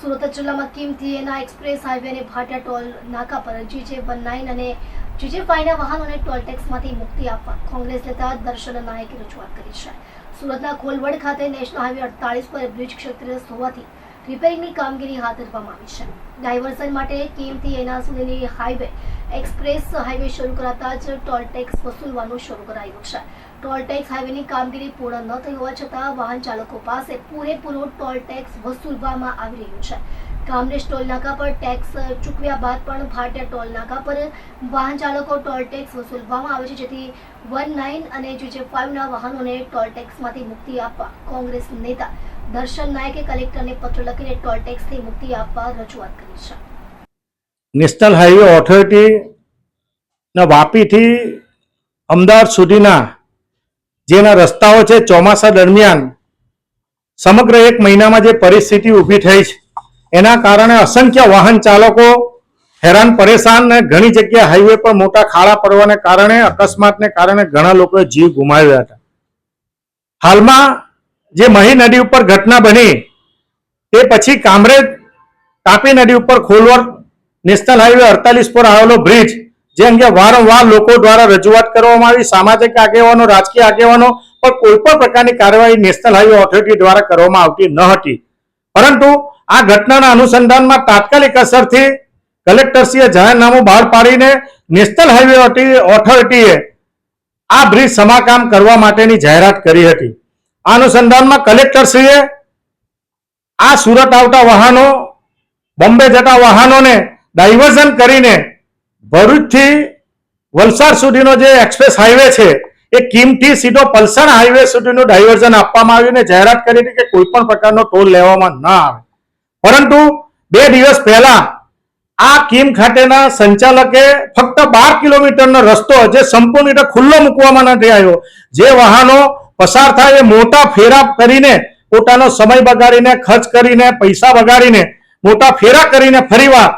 સુરત જિલ્લામાં એના express highway અને ભાટિયા ટોલ નાકા પર જીજે વન નાઇન અને જીજે ફાઈના વાહનોને ટોલ મુક્તિ આપવા કોંગ્રેસ નેતા દર્શન નાયકે રજૂઆત કરી છે. સુરતના કોલવડ ખાતે નેશનલ હાઈવે અડતાલીસ પર બ્રિજ ક્ષતિગ્રસ્ત હોવાથી રિપેરિંગની કામગીરી હાથ ધરવામાં આવી છે. ડાયવર્ઝન માટે કિમથી એના સુધીની હાઈવે એક્સપ્રેસ હાઈવે શરૂ કરાતા જ ટોલ ટેક્સ વસૂલવાનું શરૂ કરાયું છે. ટોલ ટેક્સ હાઈવેની કામગીરી પૂર્ણ ન થઈ હોવા છતાં વાહન ચાલકો પાસે પૂરેપૂરો ટોલ ટેક્સ વસૂલવામાં આવી રહ્યું છે. કામરેજ ટોલ નાકા પર ટેક્સ ચૂકવ્યા બાદ પણ ભાટિયા ટોલ નાકા પર વાહન ચાલકો ટોલ ટેક્સ વસૂલવામાં આવે છે, જેથી વન નાઇન અને જે ફાઇવના વાહનોને ટોલ ટેક્સમાંથી મુક્તિ આપવા કોંગ્રેસ નેતા દર્શન નાયકે કલેક્ટરને પત્ર લખીને ટોલ ટેક્સથી મુક્તિ આપવા રજૂઆત કરી છે. નેશનલ હાઈવે ઓથોરિટી ના વાપીથી અમદાવાદ સુધીના જેના રસ્તાઓ છે ચોમાસા દરમિયાન સમગ્ર એક મહિનામાં જે પરિસ્થિતિ ઊભી થઈ છે, એના કારણે અસંખ્ય વાહન ચાલકો હેરાન, પરેશાન ને ઘણી જગ્યાએ હાઈવે પર મોટા ખાડા પડવાને કારણે, અકસ્માતને કારણે ઘણા લોકોએ જીવ ગુમાવ્યા હતા. હાલમાં જે મહી નદી ઉપર ઘટના બની, તે પછી કામરેજ તાપી નદી ઉપર ખોલવડ નેશનલ હાઈવે અડતાલીસ પર આવેલો બ્રિજ, જે અંગે વારંવાર લોકો દ્વારા રજૂઆત કરવામાં આવી, સામાજિક આગેવાનો, રાજકીય આગેવાનો, પણ કોઈ પણ પ્રકારની કાર્યવાહી નેશનલ હાઈવે ઓથોરિટી દ્વારા કરવામાં આવતી ન હતી. પરંતુ આ ઘટનાના અનુસંધાનમાં તાત્કાલિક અસરથી કલેક્ટરશ્રીએ જાહેરનામું બહાર પાડીને નેશનલ હાઈવે ઓથોરિટીએ આ બ્રિજ સમારકામ કરવા માટેની જાહેરાત કરી હતી. આ અનુસંધાનમાં કલેક્ટરશ્રીએ આ સુરત આવતા વાહનો, બોમ્બે જતા વાહનોને ડાયવર્ઝન કરીને ભરૂચથી વલસાડ સુધીનો જે એક્સપ્રેસ હાઈવે છે, એ કિંમતી સીધો પલસાણ હાઈવે સુધીનું ડાયવર્ઝન આપવામાં આવ્યું ને જાહેરાત કરી હતી કે કોઈ પણ પ્રકારનો ટોલ લેવામાં ન આવે. પરંતુ બે દિવસ પહેલા આ કિમ ખાતેના સંચાલકે ફક્ત બાર કિલોમીટરનો રસ્તો જે સંપૂર્ણ રીતે ખુલ્લો મૂકવામાં નથી આવ્યો, જે વાહનો પસાર થાય એ મોટા ફેરા કરીને પોતાનો સમય બગાડીને, ખર્ચ કરીને, પૈસા બગાડીને, મોટા ફેરા કરીને ફરીવાર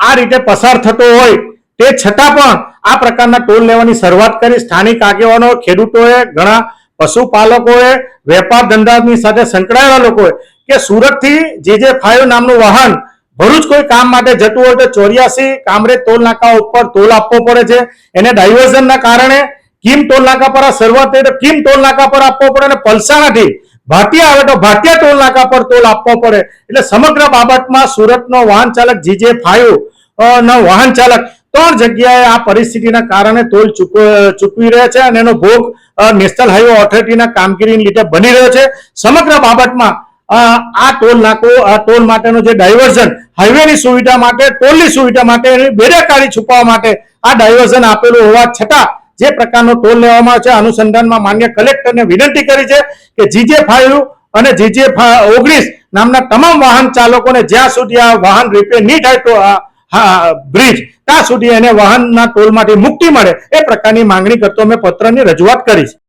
આ રીતે પસાર થતો હોય તે છતાં પણ આ પ્રકારના ટોલ લેવાની શરૂઆત કરી સ્થાનિક આગેવાનો, ખેડૂતોએ, ઘણા પશુપાલકોએ, વેપાર ધંધાની સાથે સંકળાયેલા લોકોએ કે સુરતથી જે જે ફાઈવ નામનું વાહન ભરૂચ કોઈ કામ માટે જતું હોય તો ચોર્યાસી કામરેજ ટોલ નાકા ઉપર ટોલ આપવો પડે છે. એને ડાયવર્ઝનના કારણે કિમ ટોલ નાકા પર આ શરૂઆત થઈ તો કિમ ટોલ નાકા પર આપવો પડે અને પલસાણાથી ભાટિયા આવે તો ભાટિયા ટોલ નાકા પર ટોલ આપવો પડે. એટલે સમગ્ર બાબતમાં સુરતનો વાહન ચાલક જીજે ફાઈવ નો વાહન ચાલક ત્રણ જગ્યાએ આ પરિસ્થિતિના કારણે ટોલ ચૂકવ- રહ્યા છે અને એનો ભોગ નેશનલ હાઈવે ઓથોરિટીના કામગીરીને લીધે બની રહ્યો છે. સમગ્ર બાબતમાં આ ટોલ નાકો, આ ટોલ માટેનો જે ડાયવર્ઝન, હાઈવેની સુવિધા માટે, ટોલની સુવિધા માટે એની બેદરકારી છુપાવવા માટે આ ડાયવર્ઝન આપેલું હોવા છતાં જે પ્રકારનો ટોલ લેવામાં આવે છે, અનુસંધાનમાં માન્ય કલેક્ટરને વિનંતી કરી છે કે જીજે ફાઈવ અને જીજે ઓગણીસ નામના તમામ વાહન ચાલકોને જ્યાં સુધી આ વાહન રિપેર નહીં થાય તો હા બ્રિજ ત્યાં સુધી એને વાહનના ટોલમાંથી મુક્તિ મળે એ પ્રકારની માંગણી કરતો મેં પત્રની રજૂઆત કરી છે.